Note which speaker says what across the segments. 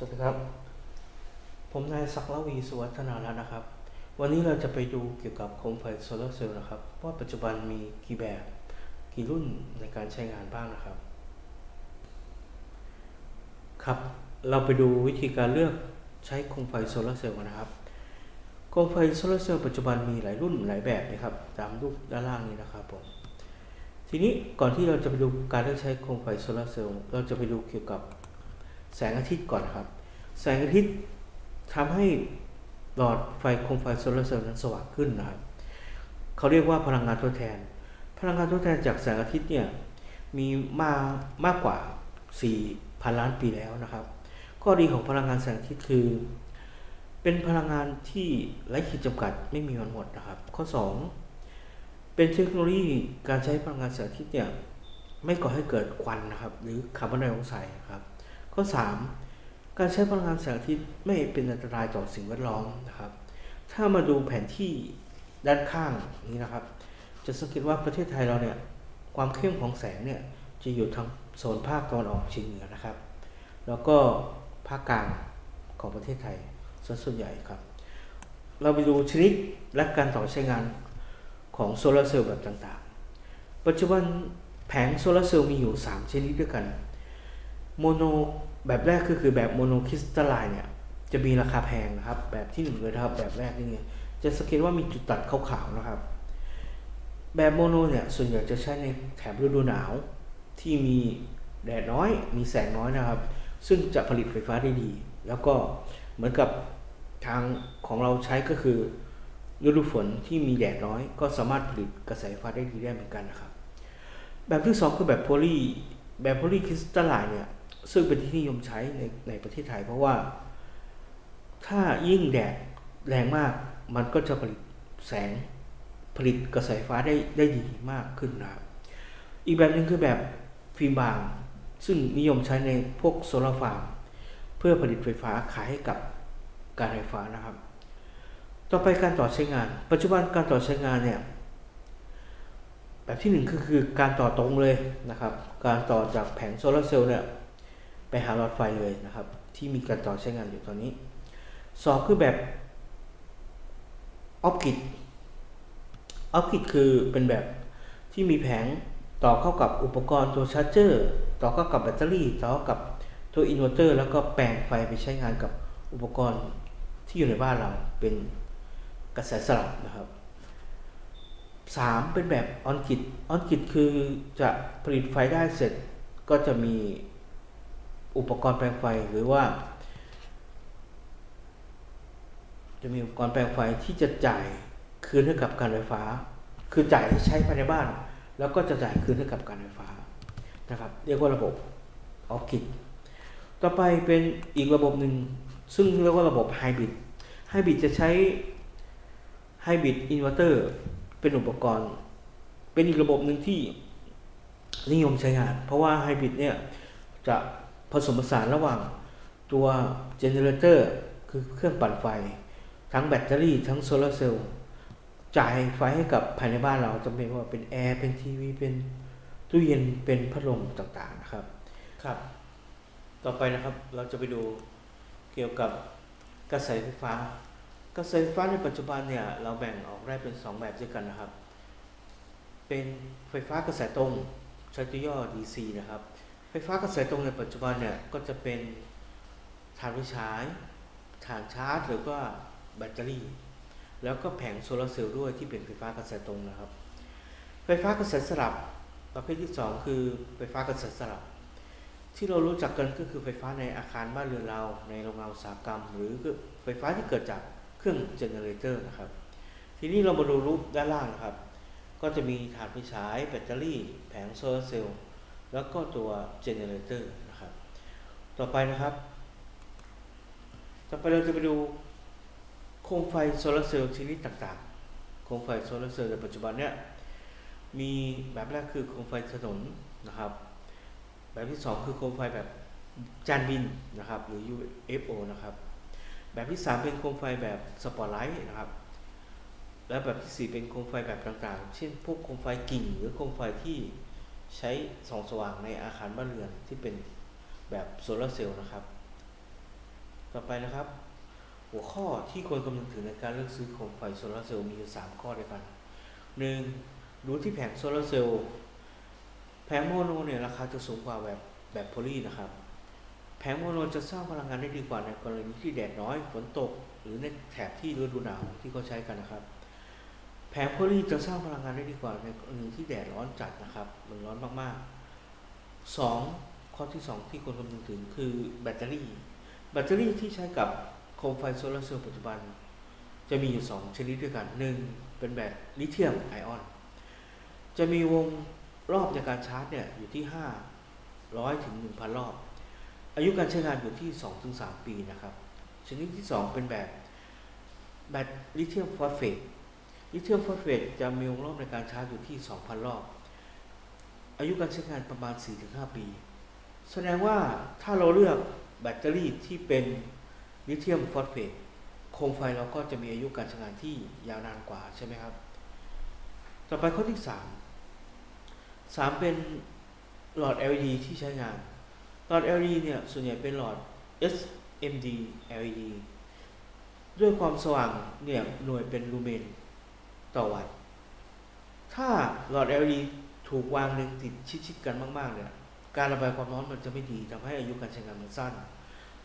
Speaker 1: สวัสดีครับ ผมนายศักดิ์ลวีสุวัฒนาแล้วนะครับ วันนี้เราจะไปดูเกี่ยวกับโคมไฟโซลาร์เซลล์นะครับ ว่าปัจจุบันมีกี่แบบ กี่รุ่นในการใช้งานบ้างนะครับ ครับ เราไปดูวิธีการเลือกใช้โคมไฟโซลาร์เซลล์กันนะครับ โคมไฟโซลาร์เซลล์ปัจจุบันมีหลายรุ่นหลายแบบนะครับ ตามรูปด้านล่างนี้นะครับผม ทีนี้ก่อนที่เราจะไปดูการเลือกใช้โคมไฟโซลาร์เซลล์ เราจะไปดูเกี่ยวกับ แสงอาทิตย์ก่อนครับ แสงอาทิตย์ทำให้หลอดไฟโคมไฟโซลาร์เซลล์นั้นสว่างขึ้นนะครับเขาเรียกว่าพลังงานทดแทน พลังงานทดแทนจากแสงอาทิตย์เนี่ยมีมามากกว่า4,000ล้านปีแล้วนะครับ ข้อดีของพลังงานแสงอาทิตย์คือ เป็นพลังงานที่ไร้ขีดจำกัดไม่มีวันหมดนะครับ ข้อ 2 เป็นเทคโนโลยีการใช้พลังงานแสงอาทิตย์เนี่ยไม่ก่อให้เกิดควันนะครับ หรือคาร์บอนไดออกไซด์นะครับ ข้อ 3 การใช้พลังงานแสงอาทิตย์ไม่เป็นอันตรายต่อสิ่งแวดล้อมนะครับ ถ้ามาดูแผนที่ด้านข้างนี้นะครับ จะสังเกตว่าประเทศไทยเราเนี่ยความเข้มของแสงเนี่ยจะอยู่ทางโซนภาคตะวันออกเฉียงเหนือนะครับ แล้วก็ภาคกลางของประเทศไทยส่วนใหญ่ครับ เราไปดูชนิดและการต่อใช้งานของโซลาร์เซลล์แบบต่างๆ ปัจจุบันแผงโซลาร์เซลล์มีอยู่ 3 ชนิดด้วยกัน โมโนแบบแรกก็คือแบบโมโนคริสตัลไลน์เนี่ย จะมีราคาแพงนะครับ แบบที่หนึ่งเลยนะครับ แบบแรกนี่ไงจะสังเกตว่ามีจุดตัดขาวๆนะครับ แบบโมโนเนี่ย ส่วนใหญ่จะใช้ในแถบฤดูหนาวที่มีแดดน้อย มีแสงน้อยนะครับ ซึ่งจะผลิตไฟฟ้าได้ดี แล้วก็เหมือนกับทางของเราใช้ก็คือฤดูฝนที่มีแดดน้อย ก็สามารถผลิตกระแสไฟฟ้าได้ดีได้เหมือนกันนะครับ แบบที่สองคือแบบโพลีแบบโพลีคริสตัลไลน์เนี่ย ซึ่งเป็นที่นิยมใช้ในในประเทศไทย เพราะว่า ถ้ายิ่งแดดแรงมาก มันก็จะผลิตแสงผลิตกระแสไฟฟ้าได้ได้ดีมากขึ้นนะครับ อีกแบบหนึ่งคือแบบฟิล์มบาง ซึ่งนิยมใช้ในพวกโซลาร์ฟาร์มเพื่อผลิตไฟฟ้าขายให้กับการไฟฟ้านะครับ ต่อไปการต่อใช้งาน ปัจจุบันการต่อใช้งานเนี่ยแบบที่หนึ่งก็คือการต่อตรงเลยนะครับ การต่อจากแผงโซลาร์เซลล์เนี่ย ไปหาหลอดไฟเลยนะครับ ที่มีการต่อใช้งานอยู่ตอนนี้สองคือแบบออฟกิดออฟกิดคือเป็นแบบที่มีแผงต่อเข้ากับอุปกรณ์ตัวชาร์จเจอร์ต่อเข้ากับแบตเตอรี่ ต่อเข้ากับตัวอินเวอร์เตอร์ แล้วก็แปลงไฟไปใช้งานกับอุปกรณ์ที่อยู่ในบ้านเราเป็นกระแสสลับนะครับสามเป็นแบบออนกิดออนกิดคือจะผลิตไฟได้เสร็จก็จะมี อุปกรณ์แปลงไฟหรือว่า จะมีอุปกรณ์แปลงไฟที่จะจ่ายคืนให้กับการไฟฟ้า คือจ่ายที่ใช้ภายในบ้าน แล้วก็จะจ่ายคืนให้กับการไฟฟ้านะครับ เรียกว่าระบบออฟกิดต่อไปเป็นอีกระบบหนึ่งซึ่งเรียกว่าระบบไฮบริดไฮบริดจะใช้ไฮบริดอินเวอร์เตอร์เป็นอุปกรณ์ เป็นอีกระบบหนึ่งที่นิยมใช้งาน เพราะว่าไฮบริดเนี่ยจะ ผสมผสานระหว่างตัวเจเนเรเตอร์คือเครื่องปั่นไฟ ทั้งแบตเตอรี่ทั้งโซลาร์เซลล์จ่ายไฟให้กับภายในบ้านเราจะเป็นว่าเป็นแอร์เป็นทีวีเป็นตู้เย็นเป็นพัดลมต่างๆนะครับ ครับ ต่อไปนะครับเราจะไปดูเกี่ยวกับกระแสไฟฟ้า กระแสไฟฟ้าในปัจจุบันเนี่ยเราแบ่งออกได้เป็น 2 แบบด้วยกันนะครับ เป็นไฟฟ้ากระแสตรงใช้ตัวย่อ DC นะครับ ฟฟ้ากระแสตรงในปัจจุบันเนี่ยก็จะเป็นถ่านไฟฉายถ่านชาร์จหรือว่าแบตเตอรี่ แล้วก็แผงโซลาร์เซลล์ด้วยที่เป็นไฟฟ้ากระแสตรงนะครับ ไฟฟ้ากระแสสลับประเภทที่ 2 คือไฟฟ้ากระแสสลับ ที่เรารู้จักกันก็คือไฟฟ้าในอาคารบ้านเรือนเรา ในโรงงานอุตสาหกรรม หรือไฟฟ้าที่เกิดจากเครื่องเจเนเรเตอร์นะครับ ทีนี้เรามาดูรูปด้านล่างนะครับ ก็จะมีถ่านไฟฉาย แบตเตอรี่ แผงโซลาร์เซลล์ แล้วก็ตัวเจเนเรเตอร์นะครับ ต่อไปนะครับ ต่อไปเราจะไปดูโคมไฟโซลาร์เซลล์ชนิดต่างๆ โคมไฟโซลาร์เซลล์ในปัจจุบันเนี่ยมีแบบแรกคือโคมไฟถนนนะครับ แบบที่ 2 คือโคมไฟแบบจานบินนะครับหรือ UFO นะครับ แบบที่ 3 เป็นโคมไฟแบบสปอตไลท์นะครับและแบบที่ 4 เป็นโคมไฟแบบต่างๆ เช่นพวกโคมไฟกิ่งหรือโคมไฟที่ ใช้ส่องสว่างในอาคารบ้านเรือนที่เป็นแบบโซลาร์เซลล์นะครับ ต่อไปนะครับ หัวข้อที่ควรคำนึงถึงในการเลือกซื้อโคมไฟโซลาร์เซลล์มีอยู่สามข้อด้วยกันหนึ่งดูที่แผงโซลาร์เซลล์แผงโมโนเนี่ยราคาจะสูงกว่าแบบแบบโพลีนะครับแผงโมโนจะสร้างพลังงานได้ดีกว่าในกรณีที่แดดน้อยฝนตก หรือในแถบที่ฤดูหนาวที่เขาใช้กันนะครับ งโพลีจะสร้างพลังงานได้ดีกว่าในกรณีที่แดดร้อนจัดนะครับมันร้อนมากๆสองข้อที่สองที่ควรคำนึงถึงคือแบตเตอรี่ แบตเตอรี่ที่ใช้กับโคมไฟโซลาร์เซลล์ปัจจุบัน จะมีอยู่ 2 ชนิดด้วยกันหนึ่งเป็นแบบลิเธียมไอออน จะมีวงรอบในการชาร์จเนี่ยอยู่ที่ 500 ถึง 1,000 รอบ อายุการใช้งานอยู่ที่ 2-3 ปีนะครับ ชนิดที่ 2 เป็นแบบแบตลิเธียมฟอสเฟต ลิเธียมฟอสเฟตจะมีวงรอบในการชาร์จอยู่ที่ 2,000 รอบ อายุการใช้งานประมาณ 4-5 ปี แสดงว่าถ้าเราเลือกแบตเตอรี่ที่เป็นลิเธียมฟอสเฟตโคมไฟเราก็จะมีอายุการใช้งานที่ยาวนานกว่าใช่ไหมครับ ต่อไปข้อที่ 3 3 เป็นหลอด LED ที่ใช้งาน หลอด LED เนี่ยส่วนใหญ่เป็นหลอด SMD LED ด้วยความสว่างเนี่ยหน่วยเป็นลูเมน ต่อวัตต์ ถ้าหลอด LED ถูกวางเรียงติดชิดๆกันมากๆเนี่ยการระบายความร้อนมันจะไม่ดีทำให้อายุการใช้งานมันสั้น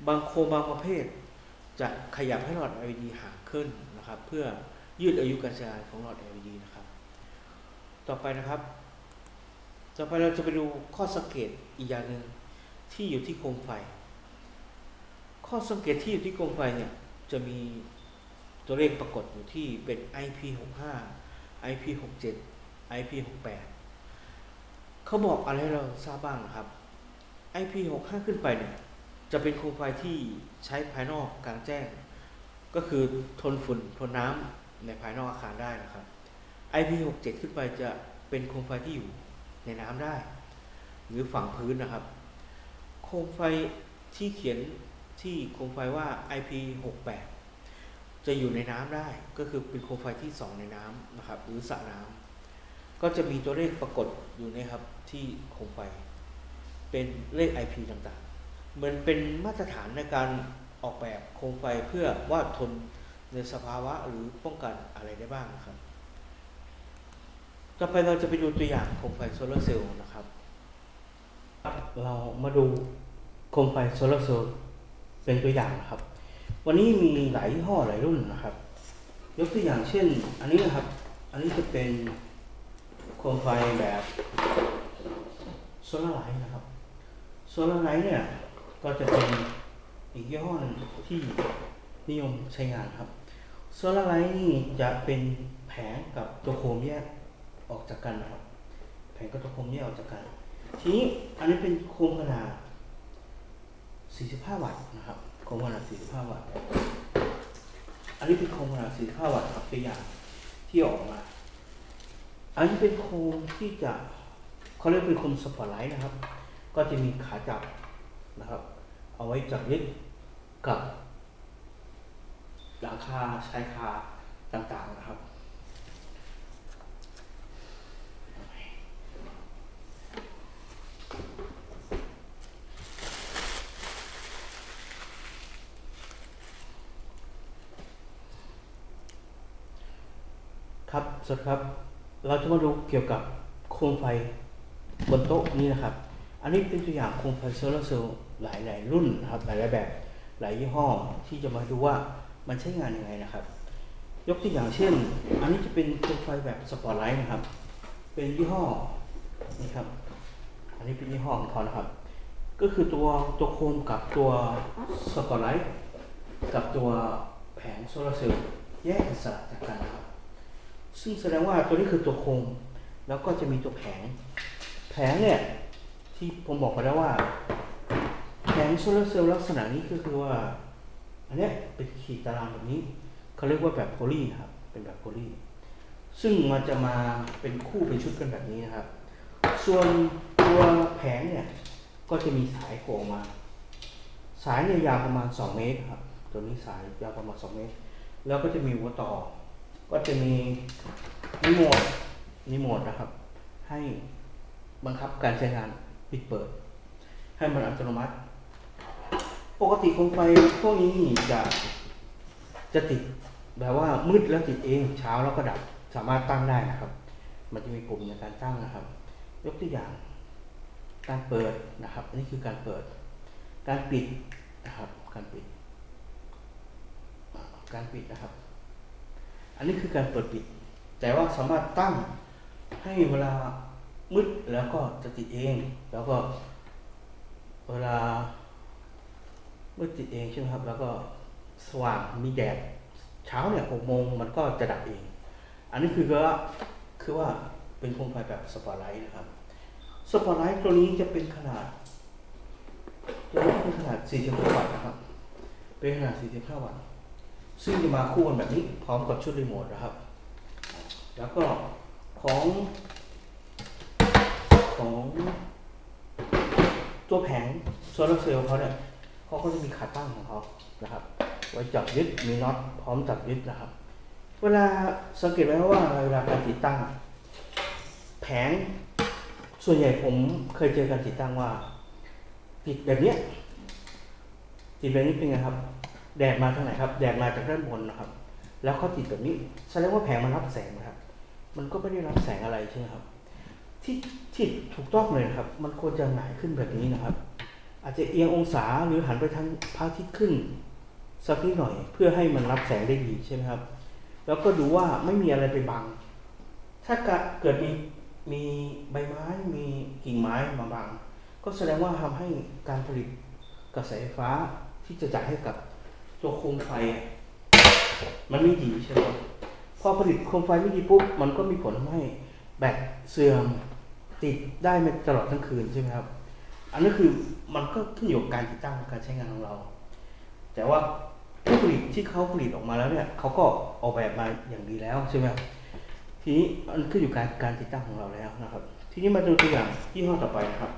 Speaker 1: บางโคมบางประเภท จะขยับให้หลอด LED ห่างขึ้นนะครับ เพื่อยืดอายุการใช้งานของหลอด LED นะครับ ต่อไปนะครับ ต่อไปเราจะไปดูข้อสังเกตอีกอย่างหนึ่งที่อยู่ที่โคมไฟ ข้อสังเกตที่อยู่ที่โคมไฟเนี่ยจะมี ตัวเลขปรากฏอยู่ที่เป็น IP65 IP67 IP68 เขาบอกอะไรให้เราทราบบ้างครับ IP65 ขึ้นไปเนี่ย จะเป็นโคมไฟที่ใช้ภายนอกกลางแจ้ง ก็คือทนฝุ่นทนน้ำในภายนอกอาคารได้นะครับ IP67 ขึ้นไปจะเป็นโคมไฟที่อยู่ในน้ำได้ หรือฝังพื้นนะครับ โคมไฟที่เขียนที่โคมไฟว่า IP68 จะอยู่ในน้ำได้ก็คือเป็นโคมไฟที่ส่องในน้ำนะครับ หรือสระน้ำก็จะมีตัวเลขปรากฏอยู่นะครับที่โคมไฟ เป็นเลข IP ต่างๆ เหมือนเป็นมาตรฐานในการออกแบบโคมไฟเพื่อว่าทนในสภาวะหรือป้องกันอะไรได้บ้างนะครับ ต่อไปเราจะไปดูตัวอย่างโคมไฟโซลาร์เซลล์นะครับ เรามาดูโคมไฟโซลาร์เซลล์เป็นตัวอย่างนะครับ วันนี้มีหลายยี่ห้อหลายรุ่นนะครับ ยกตัวอย่างเช่น อันนี้นะครับ อันนี้จะเป็นโคมไฟแบบโซลาร์ไลท์นะครับโซลาร์ไลท์เนี่ยก็จะเป็นอีกยี่ห้อหนึงที่นิยมใช้งานครับโซลาร์ไลท์นี่จะเป็นแผงกับตัวโคมแยกออกจากกันนะครับ แผงกับตัวโคมแยกออกจากกัน ทีนี้อันนี้เป็นโคมขนาด 45 วัตต์นะครับ โคมขนาด45 วัตต์ อันนี้เป็นโคงขนาด45 วัตต์ครับตัวอย่างที่ออกมา อันนี้เป็นโคงที่จะเขาเรียกเป็นโคงสปอร์ไลท์นะครับ ก็จะมีขาจับนะครับ เอาไว้จับยึดกับหลังคาชายคาต่างๆนะครับ ครับ สวัสดีครับ เราจะมาดูเกี่ยวกับโคมไฟบนโต๊ะนี้นะครับ อันนี้เป็นตัวอย่างโคมไฟโซลาร์เซลล์หลายหลายๆรุ่นนะครับหลายหลายๆแบบ หลายยี่ห้อที่จะมาดูว่ามันใช้งานยังไงนะครับ ยกตัวอย่างเช่น อันนี้จะเป็นโคมไฟแบบสปอตไลท์นะครับ เป็นยี่ห้อนี่ครับ อันนี้เป็นยี่ห้อของเขานะครับ ก็คือตัวตัวโคมกับตัวสปอตไลท์กับตัวแผงโซลาร์เซลล์แยกอิสระจากกันนะครับ ซึ่งแสดงว่าตัวนี้คือตัวโคมแล้วก็จะมีตัวแผง แผงเนี่ย ที่ผมบอกไปแล้วว่า แผงโซลาร์เซลล์ลักษณะนี้ก็คือว่า อันนี้เป็นขีดตารางแบบนี้ เขาเรียกว่าแบบโพลีนะครับ เป็นแบบโพลีซึ่งมันจะมาเป็นคู่เป็นชุดกันแบบนี้นะครับ ส่วนตัวแผงเนี่ยก็จะมีสายโผล่มา สายเนี่ยยาวประมาณ 2 เมตรครับ ตัวนี้สายยาวประมาณ 2 เมตร แล้วก็จะมีหัวต่อ ก็จะมีรีโมทรีโมทนะครับ ให้บังคับการใช้งานปิดเปิด ให้มันอัตโนมัติ ปกติโคมไฟพวกนี้จะจะติดแบบว่ามืดแล้วติดเองเช้าแล้วก็ดับสามารถตั้งได้นะครับ มันจะมีปุ่มในการตั้งนะครับ ยกตัวอย่าง การเปิดนะครับอันนี้คือการเปิด การปิดนะครับ การปิด การปิดนะครับ นนี้คือการเปิดปิด แต่ว่าสามารถตั้งให้เวลามืดแล้วก็จะติดเอง แล้วก็เวลามืดติดเองใช่ไหมครับ แล้วก็สว่างมีแดดเช้าเนี่ยหกโมงมันก็จะดับเอง อันนี้คือว่าคือว่าเป็นโคมไฟแบบสปอตไลท์นะครับ สปอตไลท์ตัวนี้จะเป็นขนาดตัวนี้เป็นขนาด 45 วัตต์นะครับ เป็นขนาด 45 วัตต์ ซึ่งจะมาคู่กันแบบนี้พร้อมกับชุดรีโมทนะครับ แล้วก็ของของตัวแผงโซลาร์เซลล์เขาเนี่ยเขาก็จะมีขาตั้งของเขานะครับ ไว้จับยึดมีน็อตพร้อมจับยึดนะครับ เวลาสังเกตไหมว่าเวลาการติดตั้ง แผงส่วนใหญ่ผมเคยเจอการติดตั้งว่า ติดแบบเนี้ยติดแบบนี้เป็นไงครับ แดดมาทางไหนครับ แดดมาจากด้านบนนะครับ แล้วเขาติดแบบนี้แสดงว่าแผงมันรับแสงนะครับ มันก็ไม่ได้รับแสงอะไรใช่ไหมครับ ที่ที่ถูกต้องเลยนะครับ มันควรจะหงายขึ้นแบบนี้นะครับ อาจจะเอียงองศาหรือหันไปทางพระอาทิตย์ขึ้น สักนิดหน่อย เพื่อให้มันรับแสงได้ดีใช่ไหมครับ แล้วก็ดูว่าไม่มีอะไรไปบัง ถ้าเกิดมีมีใบไม้มีกิ่งไม้มาบัง ก็แสดงว่าทำให้การผลิตกระแสไฟฟ้าที่จะจ่ายให้กับ ตัวโคมไฟอะมันไม่ดีใช่ไหมพอผลิตโคมไฟไม่ดีปุ๊บมันก็มีผลให้แบตเสื่อมติดได้ไม่ตลอดทั้งคืนใช่ไหมครับ อันนี้คือมันก็ขึ้นอยู่กับการติดตั้งการใช้งานของเรา แต่ว่าผู้ผลิตที่เขาผลิตออกมาแล้วเนี่ยเขาก็ออกแบบมาอย่างดีแล้วใช่ไหมครับทีนี้มันขึ้นอยู่กับการการติดตั้งของเราแล้วนะครับ ทีนี้มาดูตัวอย่างยี่ห้อต่อไปนะครับ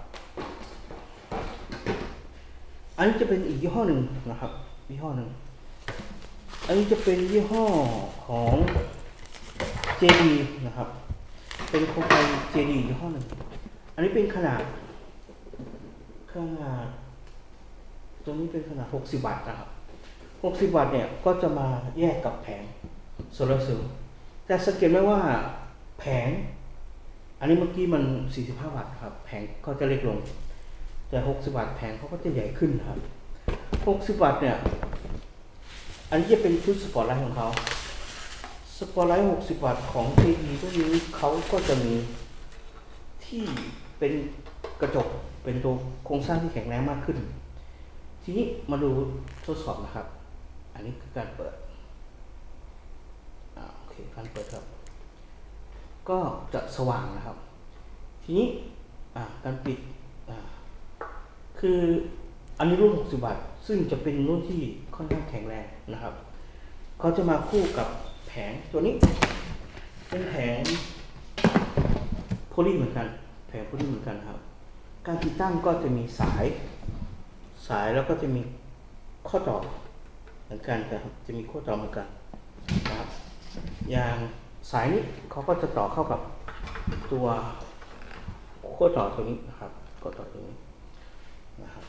Speaker 1: อันนี้จะเป็นอีกยี่ห้อหนึ่งนะครับ ยี่ห้อหนึ่งอันนี้จะเป็นยี่ห้อของ JD นะครับ เป็นโคมไฟ JD ยี่ห้อหนึ่งอันนี้เป็นขนาดขนาดตัวนี้เป็นขนาด 60 วัตต์นะครับ 60 วัตต์เนี่ยก็จะมาแยกกับแผงโซลาร์เซลล์แต่สังเกตไหมว่าแผง อันนี้เมื่อกี้มัน 45 วัตต์ครับ แผงก็จะเล็กลง แต่ 60 วัตต์แผงเขาก็จะใหญ่ขึ้นครับ 60 วัตต์เนี่ย อันนี้จะเป็นชุดสปอตไลท์ของเขา สปอตไลท์ 60 วัตต์ของ JD พวกนี้เขาก็จะมีที่เป็นกระจกเป็นตัวโครงสร้างที่แข็งแรงมากขึ้น ทีนี้มาดูทดสอบนะครับ อันนี้คือการเปิดอ่าโอเคการเปิดครับ ก็จะสว่างนะครับ ทีนี้อ่าการปิดคือ อันนี้รุ่น 60วัตต์ซึ่งจะเป็นรุ่นที่ค่อนข้างแข็งแรงนะครับ เขาจะมาคู่กับแผงตัวนี้ เป็นแผงโพลีเหมือนกัน แผงโพลีเหมือนกันครับ การติดตั้งก็จะมีสาย สายแล้วก็จะมีข้อต่อเหมือนกันครับ จะมีข้อต่อเหมือนกันนะครับ อย่างสายนี้เขาก็จะต่อเข้ากับตัวข้อต่อตัวนี้นะครับข้อต่อตัวนี้นะครับ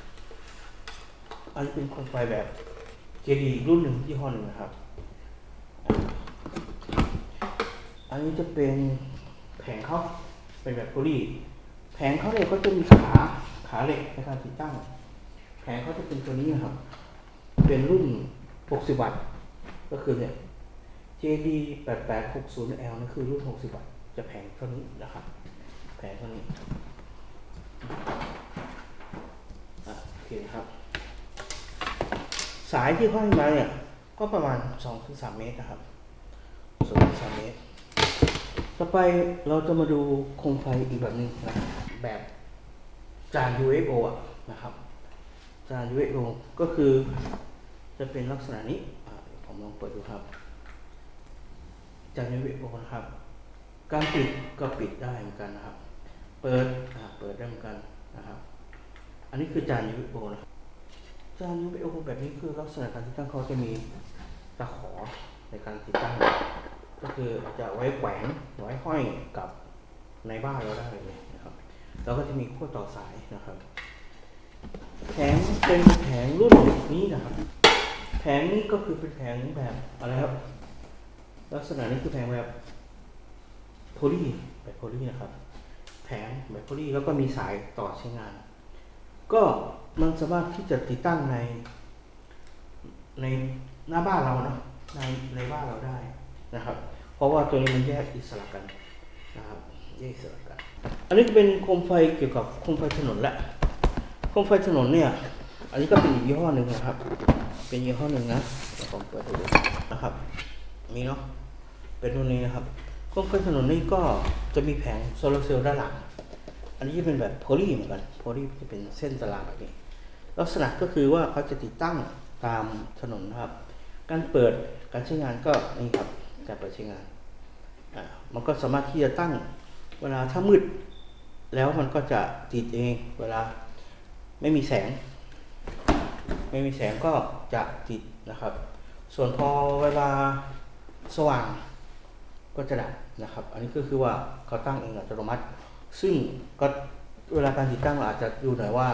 Speaker 1: อันนี้เป็นโคมไฟแบบ JD รุ่นหนึ่งที่ห้อหนึ่งนะครับ อันนี้จะเป็นแผงเขาเป็นแบบโพลีแผงเขาเนี่ยก็จะมีขาขาเหล็กในการติดตั้ง แผงเขาจะเป็นตัวนี้นะครับ เป็นรุ่น 60 วัตต์ ก็คือเนี่ย JD 8860L นั่คือรุ่น 60 วัตต์ จะแผงเท่านี้นะครับ แผงเท่านี้อะโอเคครับ สายที่ห้อยมาเนี่ย ก็ประมาณ2-3เมตรนะครับ2-3เมตร ต่อไปเราจะมาดูโคมไฟอีกแบบหนึงนะแบบจาน UFO อะนะครับ จาน UFO ก็คือจะเป็นลักษณะนี้ผมลองเปิดดูครับ จาน UFO นะครับ การปิดก็ปิดได้เหมือนกันนะครับ เปิดเปิดได้เหมือนกันนะครับ อันนี้คือจาน UFO นะครับ จาน UFO แบบนี้คือลักษณะการติดตั้งเขาจะมีตะขอในการติดตั้ง ก็คือจะไว้แขวนไว้ห้อยกับในบ้านเราได้เลยนะครับ แล้วก็จะมีขั้วต่อสายนะครับแผงเป็นแผงรุ่นนี้นะครับ แผงนี้ก็คือเป็นแผงแบบอะไรครับ ลักษณะนี้คือแผงแบบโพลีแบบโพลีนะครับ แผงแบบโพลีแล้วก็มีสายต่อใช้งาน ก็ มันสามารถที่จะติดตั้งในในหน้าบ้านเราเนาะในในบ้านเราได้นะครับ เพราะว่าตัวนี้มันแยกอิสระกันนะครับแยกอิสระกัน อันนี้เป็นโคมไฟเกี่ยวกับโคมไฟถนนละโคมไฟถนนเนี่ย อันนี้ก็เป็นยี่ห้อหนึ่งนะครับ เป็นยี่ห้อหนึ่งนะผมเปิดดูนะครับมีเนาะเป็นตัวนี้นะครับโคมไฟถนนนี่ก็จะมีแผงโซลาร์เซลล์ด้านหลังอันนี้จะเป็นแบบโพลีเหมือนกันโพลีจะเป็นเส้นตารางแบบนี้ ลักษณะก็คือว่าเขาจะติดตั้งตามถนนนะครับ การเปิดการใช้งานก็นี่ครับการเปิดใช้งานอ่ามันก็สามารถที่จะตั้งเวลาถ้ามืด แล้วมันก็จะติดเองเวลาไม่มีแสง ไม่มีแสงก็จะติดนะครับ ส่วนพอเวลาสว่างก็จะดับนะครับ อันนี้ก็คือว่าเขาตั้งเองอัตโนมัติ ซึ่งก็เวลาการติดตั้งเราอาจจะดูหน่อยว่า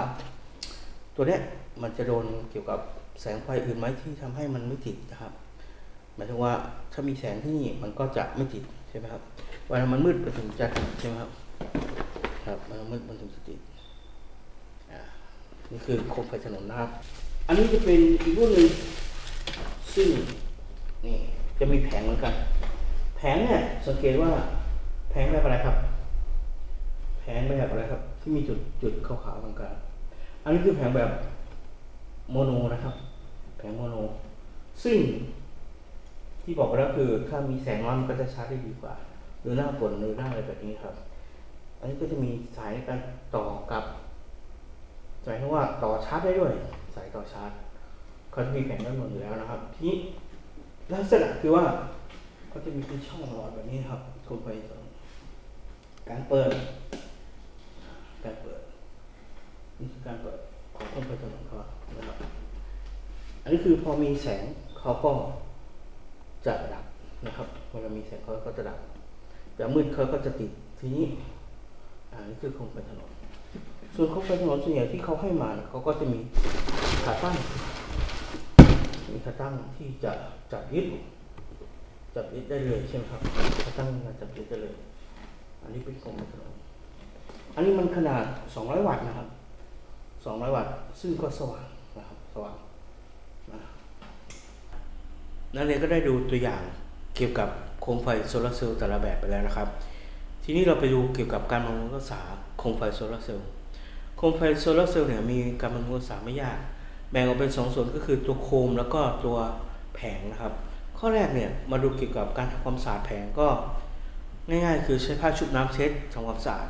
Speaker 1: ตัวเนี้ยมันจะโดนเกี่ยวกับแสงไฟอื่นไหมที่ทำให้มันไม่ติดนะครับหมายถึงว่าถ้ามีแสงที่นี่มันก็จะไม่ติดใช่ไหมครับเวลามันมืดมันถึงจะติดใช่ไหมครับครับเวลามืดมันถึงจะติดอ่านี่คือโคมไฟถนนนะครับ อันนี้จะเป็นอีกรุ่นหนึ่งซึ่งนี่จะมีแผงเหมือนกัน แผงเนี่ยสังเกตว่าแผงแบบอะไรครับ แผงแบบอะไรครับ ที่มีจุดจุดขาวๆตรงกลาง อันนี้คือแผงแบบโมโนนะครับ แผงโมโน ซึ่งที่บอกไปแล้วคือถ้ามีแสงน้อยมันก็จะชาร์จได้ดีกว่า หรือหน้าฝนหรือหน้าอะไรแบบนี้ครับ อันนี้ก็จะมีสายการต่อกับหมายถึงว่าต่อชาร์จได้ด้วย สายต่อชาร์จเขาจะมีแผงด้านบนอยู่แล้วนะครับ ทีนี้ลักษณะคือว่าเขาจะมีเป็นช่องหลอดแบบนี้ครับโคมไฟสองการเปิดการเปิด นี่คือการเปิดของโคมไฟถนนเขานะครับอันนี้คือพอมีแสงเขาก็จะดับนะครับเวลามีแสงเขาก็จะดับแต่มืดเขาก็จะติดทีนี้อันนี้คือโคมไฟถนนส่วนโคมไฟถนนส่วนใหญ่ที่เขาให้มาเขาก็จะมีขาตั้งมีขาตั้งที่จะจับยึดจับยึดได้เลยใช่ไหมครับขาตั้งจับยึดได้เลย อันนี้เป็นโคมไฟถนนอันนี้มันขนาด 200 วัตต์นะครับ 200 วัตต์ ซึ่งก็สว่างนะครับสว่างนะนักเรียนก็ได้ดูตัวอย่างเกี่ยวกับโคมไฟโซลาร์เซลล์แต่ละแบบไปแล้วนะครับ ทีนี้เราไปดูเกี่ยวกับการบำรุงรักษาโคมไฟโซลาร์เซลล์โคมไฟโซลาร์เซลล์เนี่ยมีการบำรุงรักษาไม่ยาก แบ่งออกเป็นสองส่วนก็คือตัวโคมแล้วก็ตัวแผงนะครับ ข้อแรกเนี่ยมาดูเกี่ยวกับการทำความสะอาดแผงก็ ง่ายๆ คือใช้ผ้าชุบน้ำเช็ดทำความสะอาด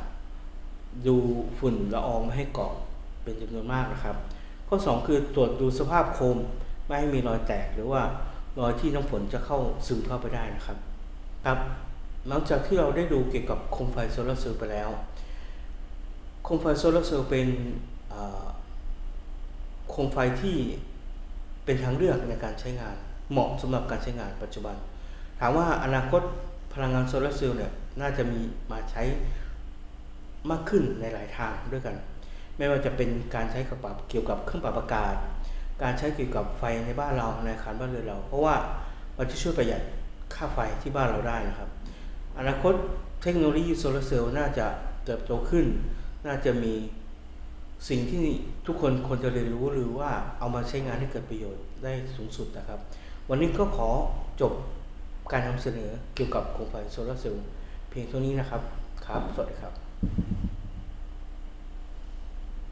Speaker 1: ดูฝุ่นละอองไม่ให้เกาะ เป็นจำนวนมากนะครับ ข้อ 2 คือตรวจดูสภาพโคมไม่ให้มีรอยแตกหรือว่ารอยที่น้ำฝนจะเข้าซึมเข้าไปได้นะครับครับหลังจากที่เราได้ดูเกี่ยวกับโคมไฟโซลาร์เซลล์ไปแล้วโคมไฟโซลาร์เซลล์เป็นโคมไฟที่เป็นทางเลือกในการใช้งาน เหมาะสำหรับการใช้งานปัจจุบัน ถามว่าอนาคตพลังงานโซลาร์เซลล์เนี่ยน่าจะมีมาใช้มากขึ้นในหลายทางด้วยกัน ไม่ว่าจะเป็นการใช้กับปรับเกี่ยวกับเครื่องปรับอากาศ การใช้เกี่ยวกับไฟในบ้านเราในอาคารบ้านเรือนเรา เพราะว่ามันจะช่วยประหยัดค่าไฟที่บ้านเราได้นะครับ อนาคตเทคโนโลยีโซลาร์เซลล์น่าจะเติบโตขึ้น น่าจะมีสิ่งที่ทุกคนควรจะเรียนรู้หรือว่าเอามาใช้งานให้เกิดประโยชน์ได้สูงสุดนะครับ วันนี้ก็ขอจบการนำเสนอเกี่ยวกับโคมไฟโซลาร์เซลล์เพียงเท่านี้นะครับ ครับ สวัสดีครับ